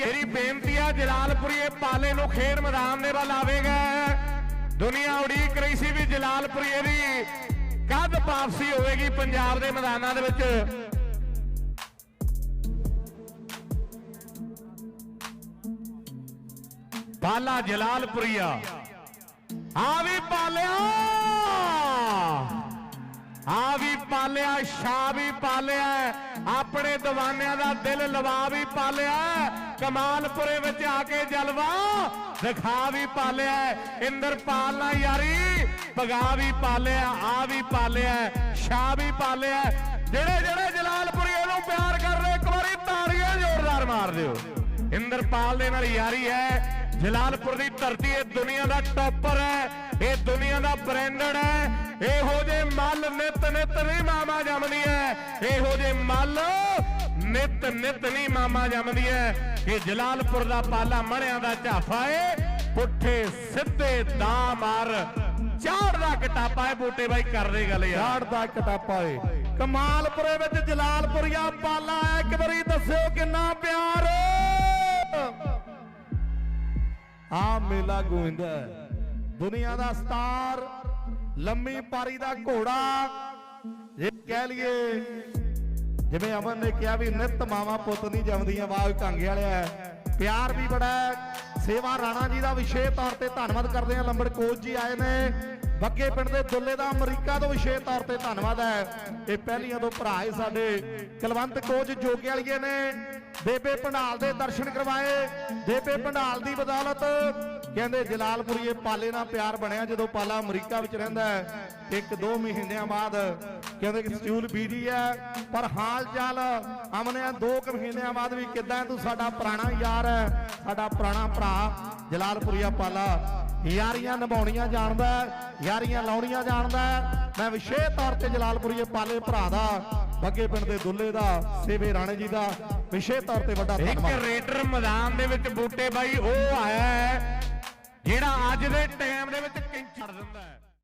ਮੇਰੀ ਬੇਨਤੀ ਆ ਜਲਾਲਪੁਰੀਏ ਪਾਲੇ ਨੂੰ ਖੇਡ ਮੈਦਾਨ ਦੇ ਵੱਲ ਆਵੇਗਾ। ਦੁਨੀਆ ਉਡੀਕ ਰਹੀ ਸੀ ਵੀ ਜਲਾਲਪੁਰੀਏ ਦੀ ਕਦ ਵਾਪਸੀ ਹੋਵੇਗੀ ਪੰਜਾਬ ਦੇ ਮੈਦਾਨਾਂ ਦੇ ਵਿੱਚ। ਪਾਲਾ ਜਲਾਲਪੁਰੀਆ ਆ ਵੀ ਪਾਲਿਆ! ਪਾਲਿਆ ਸ਼ਾ ਵੀ ਪਾਲਿਆ, ਆਪਣੇ ਦੀਵਾਨਿਆਂ ਦਾ ਦਿਲ ਲਵਾ ਵੀ ਪਾਲਿਆ, ਕਮਾਲਪੁਰੇ ਵਿੱਚ ਆ ਕੇ ਜਲਵਾ ਦਿਖਾ ਵੀ ਪਾਲਿਆ, ਇੰਦਰਪਾਲ ਨਾਲ ਯਾਰੀ ਪਗਾ ਵੀ ਪਾਲਿਆ, ਆ ਵੀ ਪਾਲਿਆ ਸ਼ਾ ਵੀ ਪਾਲਿਆ, ਜਿਹੜੇ ਜਿਹੜੇ ਜਲਾਲਪੁਰੀਏ ਨੂੰ ਪਿਆਰ ਕਰ ਰਹੇ, ਇੱਕ ਵਾਰੀ ਤਾੜੀਆਂ ਜ਼ੋਰਦਾਰ ਮਾਰ ਦਿਓ। ਇੰਦਰਪਾਲ ਦੇ ਨਾਲ ਯਾਰੀ ਹੈ, ਜਲਾਲਪੁਰ ਦੀ ਧਰਤੀ ਇਹ ਦੁਨੀਆ ਦਾ ਟੌਪਰ ਹੈ। ਇਹ ਦੁਨੀਆ ਦਾ ਬ੍ਰਾਂਡਡ ਹੈ। ਇਹੋ ਜੇ ਮੱਲ ਨਿਤ ਨਿਤ ਨਹੀਂ ਮਾਮਾ ਜੰਮਦੀ ਹੈ। ਇਹੋ ਜੇ ਮੱਲ ਨਿਤ ਨਿਤ ਨਹੀਂ ਮਾਮਾ ਜੰਮਦੀ ਹੈ। ਕਿ ਜਲਾਲਪੁਰ ਦਾ ਪਾਲਾ ਮਣਿਆਂ ਦਾ ਝਾਫਾ ਏ। ਪੁੱਠੇ ਸਿੱਧੇ ਦਾ ਮਾਰ ਝਾੜ ਦਾ ਕਟਾਪਾ ਏ। ਬੂਟੇ ਬਾਈ ਕਰਦੇ ਗੱਲ ਯਾਰ। ਝਾੜ ਦਾ ਕਟਾਪਾ ਏ। ਕਮਾਲਪੁਰੇ ਵਿੱਚ ਜਲਾਲਪੁਰੀਆ ਪਾਲਾ ਹੈ। ਇੱਕ ਵਾਰੀ ਦੱਸਿਓ ਕਿੰਨਾ ਪਿਆਰ। ਆ ਮੇਲਾ ਗੋਇੰਦਾ ਦੁਨੀਆ ਦਾ ਸਟਾਰ, ਲੰਮੀ ਪਾਰੀ ਦਾ ਘੋੜਾ ਜੇ ਕਹਿ ਲਈਏ, ਜਿਵੇਂ ਅਮਨ ਨੇ ਕਿਹਾ ਵੀ ਨਿਤ ਮਾਵਾ ਪੁੱਤ ਨਹੀਂ ਜੰਮਦੀਆਂ ਵਾਹ ਕਾਂਗੇ ਵਾਲਿਆ ਪਿਆਰ ਵੀ ਬੜਾ ਸੇਵਾ ਰਾਣਾ ਜੀ ਦਾ ਵਿਸ਼ੇਸ਼ ਤੌਰ ਤੇ ਧੰਨਵਾਦ ਕਰਦੇ ਹਾਂ। ਲੰਬੜ ਕੋਚ ਜੀ ਆਏ ਨੇ। ਬੱਗੇ ਪਿੰਡ ਦੇ ਦੁੱਲੇ ਦਾ ਅਮਰੀਕਾ ਤੋਂ ਵਿਸ਼ੇਸ਼ ਤੌਰ ਤੇ ਧੰਨਵਾਦ ਹੈ। ਇਹ ਪਹਿਲੀਆਂ ਤੋਂ ਭਰਾ ਹੈ ਸਾਡੇ। ਕਲਵੰਤ ਕੋਚ ਜੋਗੇ ਵਾਲੀਏ ਨੇ। ਬੇਬੇ ਪੰਡਾਲ ਦੇ ਦਰਸ਼ਨ ਕਰਵਾਏ। ਬੇਬੇ ਪੰਡਾਲ ਦੀ ਬਦੌਲਤ ਕਹਿੰਦੇ ਜਲਾਲਪੁਰੀਏ ਪਾਲੇ ਨਾਲ ਪਿਆਰ ਬਣਿਆ ਜਦੋਂ ਪਾਲਾ ਅਮਰੀਕਾ ਵਿੱਚ ਰਹਿੰਦਾ ਹੈ। ਇੱਕ ਦੋ ਮਹੀਨਿਆਂ ਬਾਅਦ ਕਹਿੰਦੇ ਕਿ ਸਟਿਊਲ ਬੀਜੀ ਹੈ, ਪਰ ਹਾਲ ਚਾਲ ਅਮਨੇ ਦੋ ਕੁ ਮਹੀਨਿਆਂ ਬਾਅਦ ਵੀ ਕਿਦਾਂ ਤੂੰ ਸਾਡਾ ਪੁਰਾਣਾ ਯਾਰ ਹੈ, ਸਾਡਾ ਪੁਰਾਣਾ ਭਰਾ, ਜਲਾਲਪੁਰੀਆ ਪਾਲਾ। ਯਾਰੀਆਂ ਨਿਭਾਉਣੀਆਂ ਜਾਣਦਾ ਯਾਰੀਆਂ ਲਾਉਣੀਆਂ ਜਾਣਦਾ ਮੈਂ ਵਿਸ਼ੇਸ਼ ਤੌਰ ਤੇ ਜਲਾਲਪੁਰੀਏ ਪਾਲੇ ਭਰਾ ਦਾ, ਬੱਗੇ ਪਿੰਡ ਦੇ ਦੁੱਲੇ ਦਾ, ਸੇਵੇ ਰਾਣੇ ਜੀ ਦਾ ਵਿਸ਼ੇਸ਼ ਤੌਰ ਤੇ ਵੱਡਾ ਇੱਕ ਰੇਡਰ ਮੈਦਾਨ ਦੇ ਵਿੱਚ ਬੂਟੇ ਬਾਈ, ਉਹ ਆਇਆ ਹੈ। ਜਿਹੜਾ ਅੱਜ ਦੇ ਟਾਈਮ ਦੇ ਵਿੱਚ ਕੈਂਚ ਛੱਡ ਦਿੰਦਾ ਹੈ।